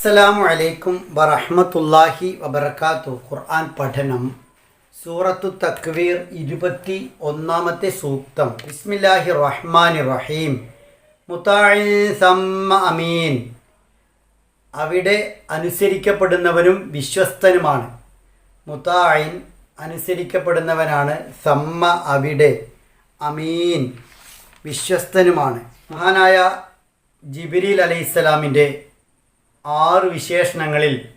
അസ്സലാമു അലൈക്കും വറഹമത്തല്ലാഹി വബർക്കാത്തു ഖുർആൻ പഠനം സൂറത്തു തക്വീർ ഇരുപത്തി ഒന്നാമത്തെ സൂക്തം. ബിസ്മില്ലാഹി റഹ്മാൻ റഹീം. മുത്താഇൻ സമ്മ അമീൻ. അവിടെ അനുസരിക്കപ്പെടുന്നവനും വിശ്വസ്തനുമാണ്. മുത്തായിൻ അനുസരിക്കപ്പെടുന്നവനാണ് സമ്മ അവിടെ അമീൻ വിശ്വസ്തനുമാണ്. മഹാനായ ജിബിരിൽ അലൈഹിസ്സലാമിന്റെ ആറ് വിശേഷണങ്ങളിൽ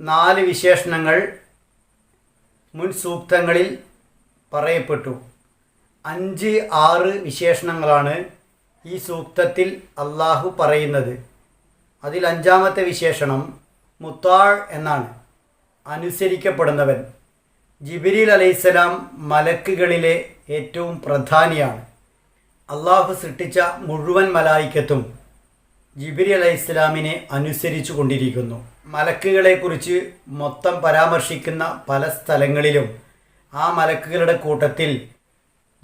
നാല് വിശേഷണങ്ങൾ മുൻ സൂക്തങ്ങളിൽ പറയപ്പെട്ടു. അഞ്ച് ആറ് വിശേഷണങ്ങളാണ് ഈ സൂക്തത്തിൽ അള്ളാഹു പറയുന്നത്. അതിൽ അഞ്ചാമത്തെ വിശേഷണം മുത്താൾ എന്നാണ്. അനുസരിക്കപ്പെടുന്നവൻ. ജിബിരിൽ അലൈഹിസ്സലാം മലക്കുകളിലെ ഏറ്റവും പ്രധാനിയാണ്. അള്ളാഹു സൃഷ്ടിച്ച മുഴുവൻ മലായിക്കത്തും ജിബിരി അലൈഹി ഇസ്ലാമിനെ അനുസരിച്ചു കൊണ്ടിരിക്കുന്നു. മലക്കുകളെക്കുറിച്ച് മൊത്തം പരാമർശിക്കുന്ന പല സ്ഥലങ്ങളിലും ആ മലക്കുകളുടെ കൂട്ടത്തിൽ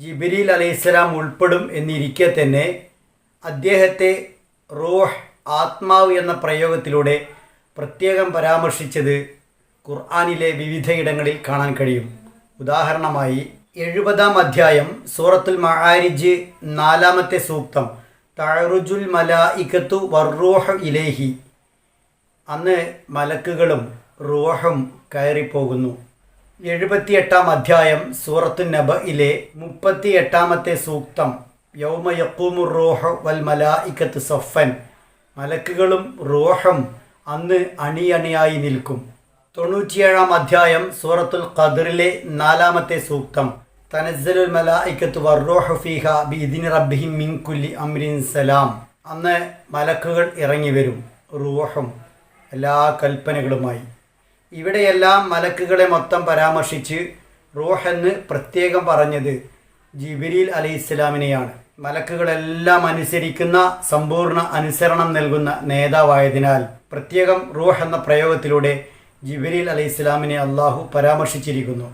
ജിബിരിൽ അലൈഹിസ്സലാം ഉൾപ്പെടും എന്നിരിക്കെ തന്നെ അദ്ദേഹത്തെ റോഹ് ആത്മാവ് എന്ന പ്രയോഗത്തിലൂടെ പ്രത്യേകം പരാമർശിച്ചത് ഖുർആാനിലെ വിവിധയിടങ്ങളിൽ കാണാൻ കഴിയും. ഉദാഹരണമായി എഴുപതാം അധ്യായം സൂറത്തുൽ മഹാരിജ് നാലാമത്തെ സൂക്തം. തഴറുജുൽ ഇക്കത്തു വർറൂഹ് ഇലേഹി. അന്ന് മലക്കുകളും റൂഹും കയറിപ്പോകുന്നു. എഴുപത്തിയെട്ടാം അധ്യായം സൂറത്തു നബയിലെ മുപ്പത്തി എട്ടാമത്തെ സൂക്തം. യൗമ യക്കൂമു റൂഹ് വൽ മലായിക്കത്ത് സൊഫൻ മലക്കുകളും റൂഹും അന്ന് അണിയണിയായി നിൽക്കും. തൊണ്ണൂറ്റിയേഴാം അധ്യായം സൂറത്തുൽ ഖദറിലെ നാലാമത്തെ സൂക്തം. സലാം. അന്ന് മലക്കുകൾ ഇറങ്ങി വരും റൂഹും എല്ലാ കൽപ്പനകളുമായി. ഇവിടെയെല്ലാം മലക്കുകളെ മൊത്തം പരാമർശിച്ച് റൂഹ് എന്ന് പ്രത്യേകം പറഞ്ഞത് ജിബിരിൽ അലി ഇസ്ലാമിനെയാണ് മലക്കുകളെല്ലാം അനുസരിക്കുന്ന സമ്പൂർണ അനുസരണം നൽകുന്ന നേതാവായതിനാൽ പ്രത്യേകം റൂഹ് എന്ന പ്രയോഗത്തിലൂടെ ജിബിരിൽ അലി ഇസ്ലാമിനെ അള്ളാഹു പരാമർശിച്ചിരിക്കുന്നു.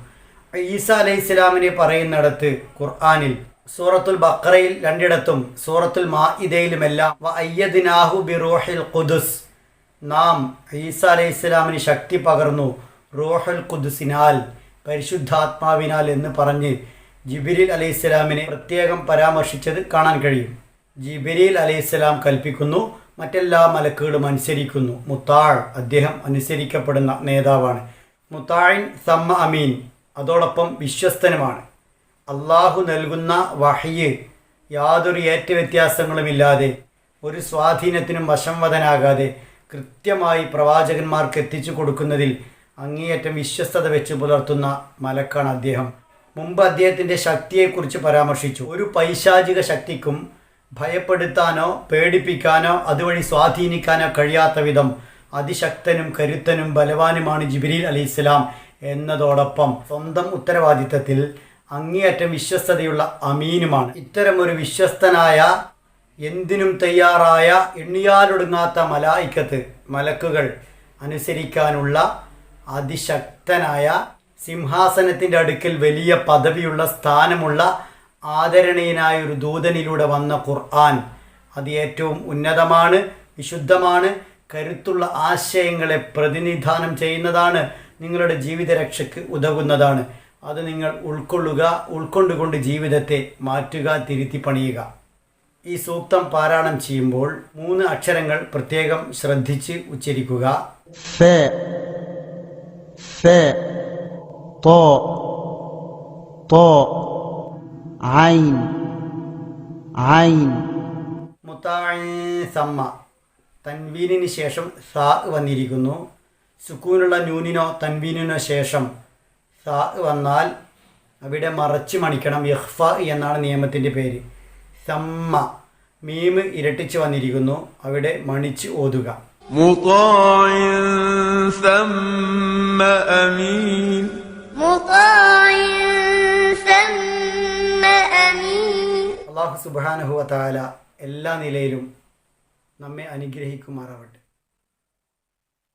ഈസ അലൈഹി ഇസ്ലാമിനെ പറയുന്നിടത്ത് ഖുർആാനിൽ സൂറത്തുൽ ബക്രയിൽ രണ്ടിടത്തും സൂറത്തുൽ മാഇദയിലുമെല്ലാം വ അയ്യദിനാഹു ബി ഖുദുസ്. നാം ഈസ അലൈഹി ഇസ്ലാമിന് ശക്തി പകർന്നു റോഹുൽ ഖുദുസിനാൽ പരിശുദ്ധാത്മാവിനാൽ എന്ന് പറഞ്ഞ് ജിബിരിൽ അലൈഹി ഇസ്ലാമിനെ പ്രത്യേകം പരാമർശിച്ചത് കാണാൻ കഴിയും. ജിബിരിൽ അലൈഹി ഇസ്ലാം കൽപ്പിക്കുന്നു മറ്റെല്ലാ മലക്കുകളും അനുസരിക്കുന്നു. മുത്താൾ അദ്ദേഹം അനുസരിക്കപ്പെടുന്ന നേതാവാണ്. മുത്താഴിൻ സമ്മ അമീൻ. അതോടൊപ്പം വിശ്വസ്തനുമാണ്. അള്ളാഹു നൽകുന്ന വഹയ്യ് യാതൊരു ഏറ്റവ്യത്യാസങ്ങളുമില്ലാതെ ഒരു സ്വാധീനത്തിനും വശംവദനാകാതെ കൃത്യമായി പ്രവാചകന്മാർക്ക് എത്തിച്ചു കൊടുക്കുന്നതിൽ അങ്ങേയറ്റം വിശ്വസ്തത വെച്ച് പുലർത്തുന്ന മലക്കാണ് അദ്ദേഹം. മുമ്പ് അദ്ദേഹത്തിന്റെ ശക്തിയെക്കുറിച്ച് പരാമർശിച്ചു. ഒരു പൈശാചിക ശക്തിക്കും ഭയപ്പെടുത്താനോ പേടിപ്പിക്കാനോ അതുവഴി സ്വാധീനിക്കാനോ കഴിയാത്ത വിധം അതിശക്തനും കരുത്തനും ബലവാനുമാണ് ജിബിരിൽ അലി ഇസ്ലാം എന്നതോടൊപ്പം സ്വന്തം ഉത്തരവാദിത്തത്തിൽ അങ്ങേയറ്റം വിശ്വസ്തതയുള്ള അമീനുമാണ്. ഇത്തരമൊരു വിശ്വസ്തനായ എന്തിനും തയ്യാറായ എണ്ണിയാലൊടുങ്ങാത്ത മലായിക്കത്ത് മലക്കുകൾ അനുസരിക്കാനുള്ള അതിശക്തനായ സിംഹാസനത്തിന്റെ അടുക്കൽ വലിയ പദവിയുള്ള സ്ഥാനമുള്ള ആദരണീയനായ ഒരു ദൂതനിലൂടെ വന്ന ഖുർആൻ അത് ഏറ്റവും ഉന്നതമാണ് വിശുദ്ധമാണ് കരുത്തുള്ള ആശയങ്ങളെ പ്രതിനിധാനം ചെയ്യുന്നതാണ് നിങ്ങളുടെ ജീവിത രക്ഷയ്ക്ക് ഉതകുന്നതാണ്. അത് നിങ്ങൾ ഉൾക്കൊള്ളുക ഉൾക്കൊണ്ടുകൊണ്ട് ജീവിതത്തെ മാറ്റുക തിരുത്തി പണിയുക. ഈ സൂക്തം പാരായണം ചെയ്യുമ്പോൾ മൂന്ന് അക്ഷരങ്ങൾ പ്രത്യേകം ശ്രദ്ധിച്ച് ഉച്ചരിക്കുക. മുത്താഴ് സമ്മ. തൻവീനിന് ശേഷം സാ വന്നിരിക്കുന്നു. സുക്കൂനുള്ള നൂനിനോ തൻവീനിനോ ശേഷം സാ വന്നാൽ അവിടെ മറച്ച് മണിക്കണം യഹ്ഫ എന്നാണ് നിയമത്തിന്റെ പേര്. സമ്മ മീമ് ഇരട്ടിച്ച് വന്നിരിക്കുന്നു. അവിടെ മണിച്ച് ഓതുക. അള്ളാഹു സുബാനഹുവ താല എല്ലാ നിലയിലും നമ്മെ അനുഗ്രഹിക്കുമാറാവട്ടെ.